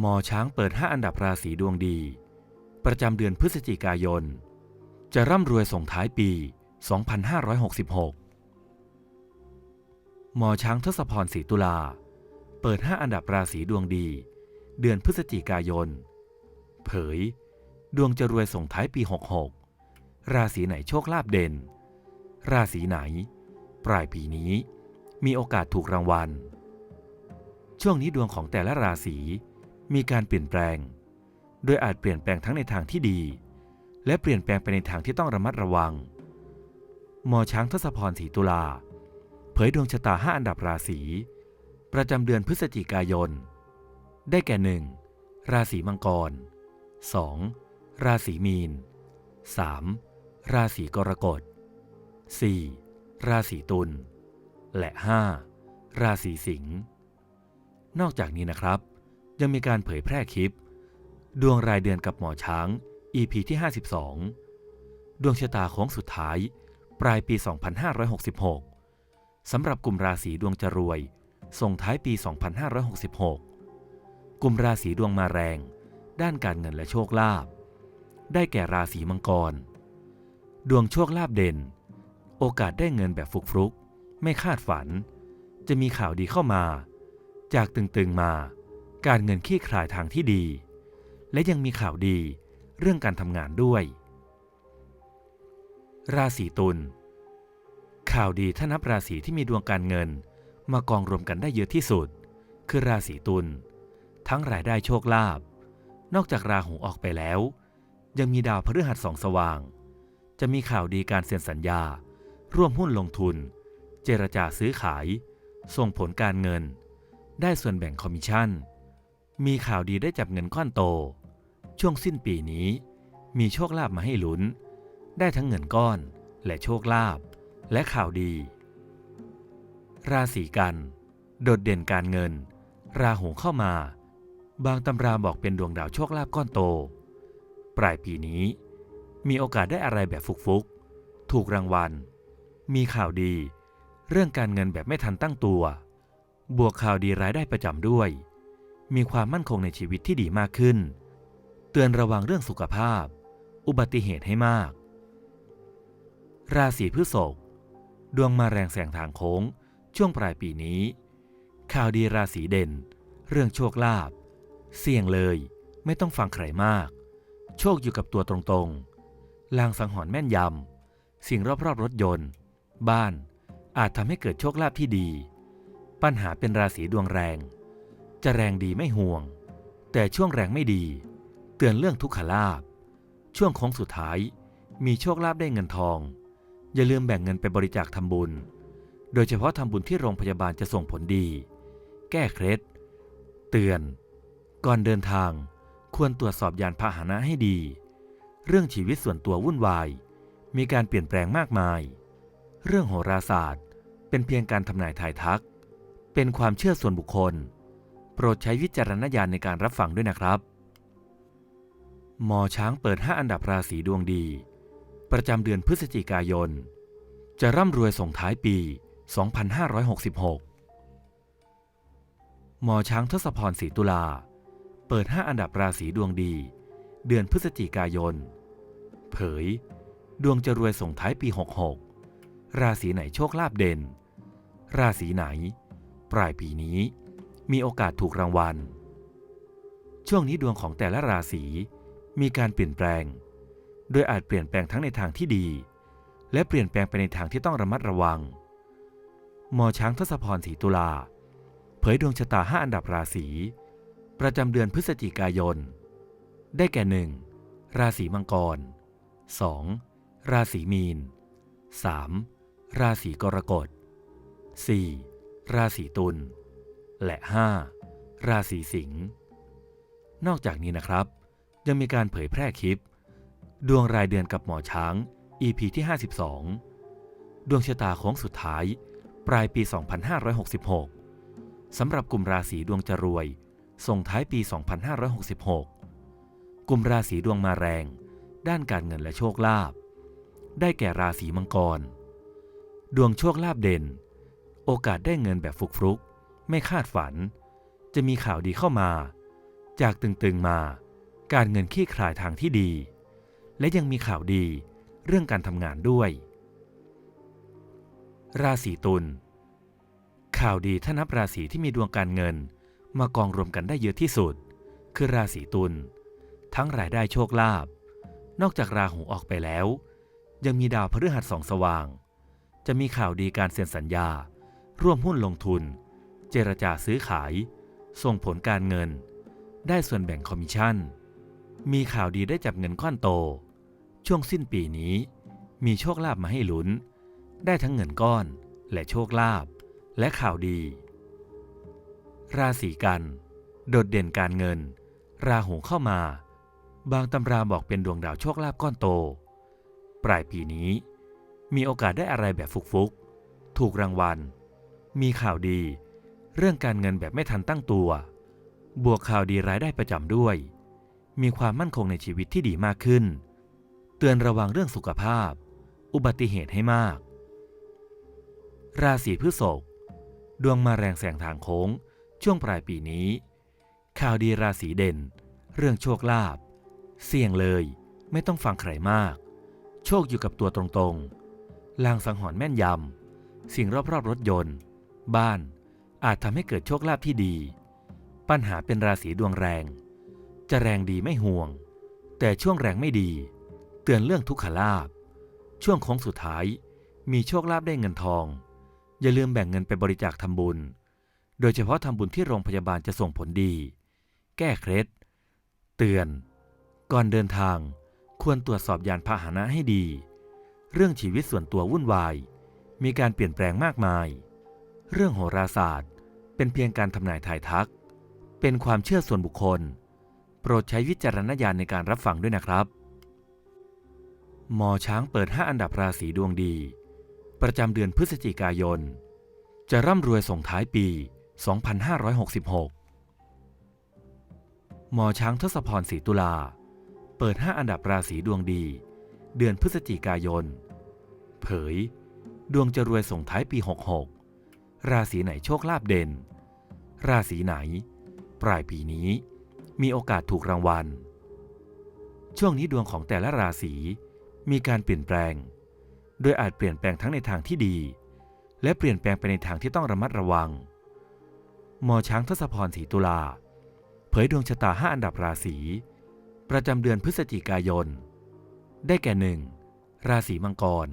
หมอช้างเปิด 5 อันดับราศีดวงดี ประจำเดือนพฤศจิกายน จะร่ำรวยส่งท้ายปี 2566 หมอช้างทศพรศรีตุลา เปิด 5 อันดับราศีดวงดี เดือนพฤศจิกายน เผย ดวงจะรวยส่งท้ายปี 66 ราศีไหนโชคลาภเด่น ราศีไหน ปลายปีนี้ มีโอกาสถูกรางวัล ช่วงนี้ดวงของแต่ละราศี มีการเปลี่ยนแปลง โดยอาจเปลี่ยนแปลงทั้งในทางที่ดี และเปลี่ยนแปลงไปในทางที่ต้องระมัดระวัง หมอช้างทศพรศรีตุลา เผยดวงชะตา5อันดับราศีประจำเดือนพฤศจิกายน ได้แก่ 1. ราศีมังกร 2. ราศีมีน 3. ราศีกรกฎ 4. ราศีตุล และ 5. ราศีสิงห์ นอกจากนี้นะครับ ยังมีการเผยแพร่คลิป ดวงรายเดือนกับหมอช้าง EP ที่ 52 ดวงชะตาโค้งสุดท้าย ปลายปี 2566 สำหรับกลุ่มราศีดวงจะรวย ส่งท้ายปี 2566 กลุ่มราศีดวงมาแรง ด้านการเงินและโชคลาภ ได้แก่ราศีมังกร ดวงโชคลาภเด่น โอกาสได้เงินแบบฟุกๆ ไม่คาดฝัน จะมีข่าวดีเข้ามา จากตึงๆมา การเงินขี้คลายทางที่ดี และยังมีข่าวดีเรื่องการทำงานด้วย ราศีตุลข่าวดีถ้านับราศีที่มีดวงการเงิน มากองรวมกันได้เยอะที่สุด คือราศีตุลทั้งรายได้โชคลาภนอกจากราหูออกไปแล้ว ยังมีดาวพฤหัสสองสว่าง จะมีข่าวดีการเซ็นสัญญา ร่วมหุ้นลงทุน เจรจาซื้อขาย ส่งผลการเงิน ได้ส่วนแบ่งคอมมิชชั่น มีข่าวดีได้จับเงินก้อนโต ช่วงสิ้นปีนี้ มีโชคลาภมาให้ลุ้น ได้ทั้งเงินก้อน และโชคลาภและข่าวดี ราศีกัน โดดเด่นการเงิน ราหูเข้ามา บางตำราบอกเป็นดวงดาวโชคลาภก้อนโต ปลายปีนี้ มีโอกาสได้อะไรแบบฟุกๆ ถูกรางวัล มีข่าวดี เรื่องการเงินแบบไม่ทันตั้งตัว บวกข่าวดีรายได้ประจำด้วย มีความมั่นคงในชีวิตที่ดีมากขึ้น เตือนระวังเรื่องสุขภาพ อุบัติเหตุให้มาก ราศีพฤษภดวงมาแรงแสงทางโค้ง ช่วงปลายปีนี้ ข่าวดีราศีเด่น เรื่องโชคลาภเสี่ยงเลย ไม่ต้องฟังใครมาก โชคอยู่กับตัวตรงๆ ลางสังหรณ์แม่นยำ สิ่งรอบๆรถยนต์ บ้านอาจทำให้เกิดโชคลาภที่ดี ปัญหาเป็นราศีดวงแรง จะแรงดีไม่ห่วง แต่ช่วงแรงไม่ดี เตือนเรื่องทุกขลาภช่วงโค้งสุดท้ายมีโชคลาภได้เงินทอง อย่าลืมแบ่งเงินไปบริจาคทำบุญ โดยเฉพาะทำบุญที่โรงพยาบาลจะส่งผลดี แก้เคล็ด เตือน ก่อนเดินทางควรตรวจสอบยานพาหนะให้ดี เรื่องชีวิตส่วนตัววุ่นวาย มีการเปลี่ยนแปลงมากมาย เรื่องโหราศาสตร์ เป็นเพียงการทำนายทายทัก เป็นความเชื่อส่วนบุคคล โปรดใช้วิจารณญาณในการรับฟังด้วยนะครับ หมอช้างเปิด 5 อันดับราศีดวงดี ประจำเดือนพฤศจิกายน จะร่ำรวยส่งท้ายปี 2566 หมอช้างทศพรศรีตุลา เปิด 5 อันดับราศีดวงดี เดือนพฤศจิกายน เผย ดวงจะรวยส่งท้ายปี 66 ราศีไหนโชคลาภเด่น ราศีไหน ปลายปีนี้ มีโอกาสถูกรางวัล ช่วงนี้ดวงของแต่ละราศีมีการเปลี่ยนแปลง โดยอาจเปลี่ยนแปลงทั้งในทางที่ดี และเปลี่ยนแปลงไปในทางที่ต้องระมัดระวัง หมอช้างทศพรศรีตุลา เผยดวงชะตา5อันดับราศีประจำเดือนพฤศจิกายน ได้แก่ 1. ราศีมังกร 2. ราศีมีน 3. ราศีกรกฎ 4. ราศีตุล และ 5. ราศีสิงห์นอกจากนี้นะครับ ยังมีการเผยแพร่คลิป ดวงรายเดือนกับหมอช้าง EP ที่ 52 ดวงชะตาโค้งสุดท้าย ปลายปี 2566 สำหรับกลุ่มราศีดวงจรวย ส่งท้ายปี 2566 กลุ่มราศีดวงมาแรง ด้านการเงินและโชคลาภได้แก่ราศีมังกร ดวงโชคลาภเด่น โอกาสได้เงินแบบฟุกๆ ไม่คาดฝัน จะมีข่าวดีเข้ามา จากตึงๆมา การเงินขี้คลายทางที่ดี และยังมีข่าวดีเรื่องการทำงานด้วย ราศีตุลข่าวดีถ้านับราศีที่มีดวงการเงินมากองรวมกันได้เยอะที่สุด คือราศีตุลทั้งรายได้โชคลาภนอกจากราหูออกไปแล้ว ยังมีดาวพฤหัสสองสว่าง จะมีข่าวดีการเซ็นสัญญา ร่วมหุ้นลงทุน เจรจาซื้อขาย ส่งผลการเงิน ได้ส่วนแบ่งคอมมิชชั่น มีข่าวดีได้จับเงินก้อนโต ช่วงสิ้นปีนี้ มีโชคลาภมาให้ลุ้น ได้ทั้งเงินก้อนและโชคลาภและข่าวดี ราศีกัน โดดเด่นการเงิน ราหูเข้ามา บางตำราบอกเป็นดวงดาวโชคลาภก้อนโต ปลายปีนี้ มีโอกาสได้อะไรแบบฟุกๆ ถูกรางวัล มีข่าวดี เรื่องการเงินแบบไม่ทันตั้งตัว บวกข่าวดีรายได้ประจำด้วย มีความมั่นคงในชีวิตที่ดีมากขึ้น เตือนระวังเรื่องสุขภาพ อุบัติเหตุให้มาก ราศีพฤษภดวงมาแรงแสงทางโค้ง ช่วงปลายปีนี้ ข่าวดีราศีเด่น เรื่องโชคลาภเสี่ยงเลยไม่ต้องฟังใครมาก โชคอยู่กับตัวตรงๆลางสังหรณ์แม่นยำสิ่งรอบๆรถยนต์ บ้าน อาจทำให้เกิดโชคลาภที่ดี ปัญหาเป็นราศีดวงแรง จะแรงดีไม่ห่วง แต่ช่วงแรงไม่ดี เตือนเรื่องทุกขลาภช่วงโค้งสุดท้ายมีโชคลาภได้เงินทอง อย่าลืมแบ่งเงินไปบริจาคทำบุญ โดยเฉพาะทำบุญที่โรงพยาบาลจะส่งผลดี แก้เคล็ด เตือน ก่อนเดินทางควรตรวจสอบยานพาหนะให้ดี เรื่องชีวิตส่วนตัววุ่นวาย มีการเปลี่ยนแปลงมากมาย เรื่องโหราศาสตร์ เป็นเพียงการทำนายทายทัก เป็นความเชื่อส่วนบุคคล โปรดใช้วิจารณญาณในการรับฟังด้วยนะครับ หมอช้างเปิด 5 อันดับราศีดวงดี ประจำเดือนพฤศจิกายน จะร่ำรวยส่งท้ายปี 2566 หมอช้างทศพรศรีตุลา เปิด 5 อันดับราศีดวงดี เดือนพฤศจิกายน เผย ดวงจะรวยส่งท้ายปี 66 ราศีไหนโชคลาภเด่น ราศีไหน ปลายปีนี้ มีโอกาสถูกรางวัล ช่วงนี้ดวงของแต่ละราศีมีการเปลี่ยนแปลง โดยอาจเปลี่ยนแปลงทั้งในทางที่ดี และเปลี่ยนแปลงไปในทางที่ต้องระมัดระวัง หมอช้างทศพรศรีตุลา เผยดวงชะตา5อันดับราศีประจำเดือนพฤศจิกายน ได้แก่ 1. ราศีมังกร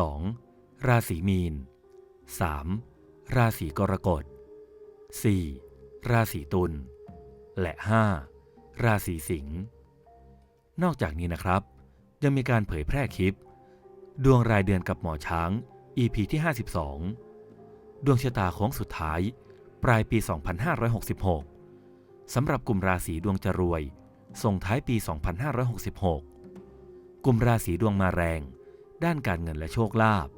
2. ราศีมีน 3. ราศีกรกฎ 4. ราศีตุล และ 5. ราศีสิงห์ นอกจากนี้นะครับ ยังมีการเผยแพร่คลิป ดวงรายเดือนกับหมอช้าง EP ที่ 52 ดวงชะตาโค้งสุดท้าย ปลายปี 2566 สำหรับกลุ่มราศีดวงจะรวย ส่งท้ายปี 2566 กลุ่มราศีดวงมาแรง ด้านการเงินและโชคลาภ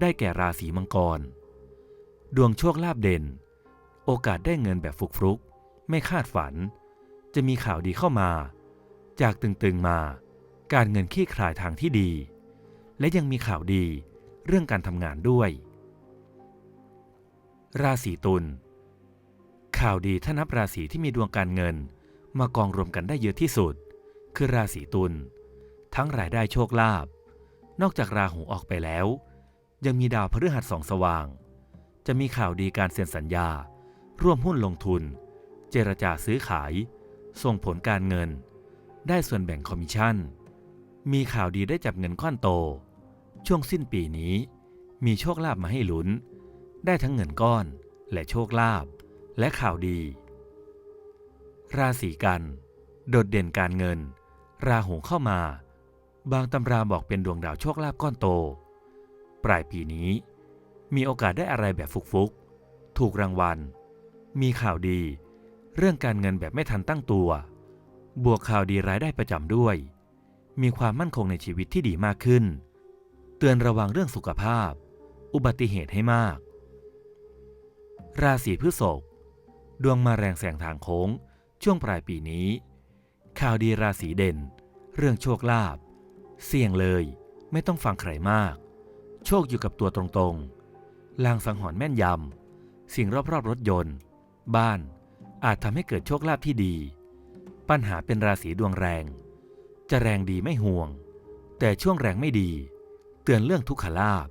ได้แก่ราศีมังกร ดวงโชคลาภเด่น โอกาสได้เงินแบบฟุกๆไม่คาดฝัน จะมีข่าวดีเข้ามา จากตึงๆมา การเงินขี้คลายทางที่ดี และยังมีข่าวดีเรื่องการทำงานด้วย ราศีตุลข่าวดีถ้านับราศีที่มีดวงการเงิน มากองรวมกันได้เยอะที่สุด คือราศีตุลทั้งรายได้โชคลาภนอกจากราหูออกไปแล้ว ยังมีดาวพฤหัสสองสว่าง จะมีข่าวดีการเซ็นสัญญา ร่วมหุ้นลงทุน เจรจาซื้อขาย ส่งผลการเงิน ได้ส่วนแบ่งคอมมิชชั่น มีข่าวดีได้จับเงินก้อนโต ช่วงสิ้นปีนี้ มีโชคลาภมาให้ลุ้น ได้ทั้งเงินก้อน และโชคลาภและข่าวดี ราศีกัน โดดเด่นการเงิน ราหูเข้ามา บางตำราบอกเป็นดวงดาวโชคลาภก้อนโต ปลายปีนี้ มีโอกาสได้อะไรแบบฟุกๆ ถูกรางวัล มีข่าวดี เรื่องการเงินแบบไม่ทันตั้งตัว บวกข่าวดีรายได้ประจำด้วย มีความมั่นคงในชีวิตที่ดีมากขึ้น เตือนระวังเรื่องสุขภาพ อุบัติเหตุให้มาก ราศีพฤษภดวงมาแรงแสงทางโค้ง ช่วงปลายปีนี้ ข่าวดีราศีเด่น เรื่องโชคลาภเสี่ยงเลย ไม่ต้องฟังใครมาก โชคอยู่กับตัวตรงๆ ลางสังหรณ์แม่นยำ สิ่งรอบๆรถยนต์ บ้านอาจทำให้เกิดโชคลาภที่ดี ปัญหาเป็นราศีดวงแรง จะแรงดีไม่ห่วง แต่ช่วงแรงไม่ดี เตือนเรื่องทุกขลาภ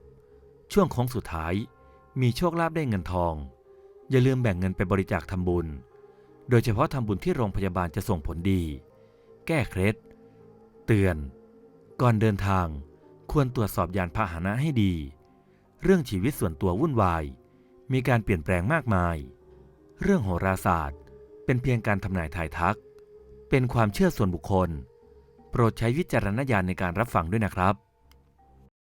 ช่วงโค้งสุดท้ายมีโชคลาภได้เงินทอง อย่าลืมแบ่งเงินไปบริจาคทำบุญ โดยเฉพาะทำบุญที่โรงพยาบาลจะส่งผลดี แก้เคล็ด เตือน ก่อนเดินทางควรตรวจสอบยานพาหนะให้ดี เรื่องชีวิตส่วนตัววุ่นวาย มีการเปลี่ยนแปลงมากมาย เรื่องโหราศาสตร์ เป็นเพียงการทำนายทายทัก เป็นความเชื่อส่วนบุคคล โปรดใช้วิจารณญาณในการรับฟังด้วยนะครับ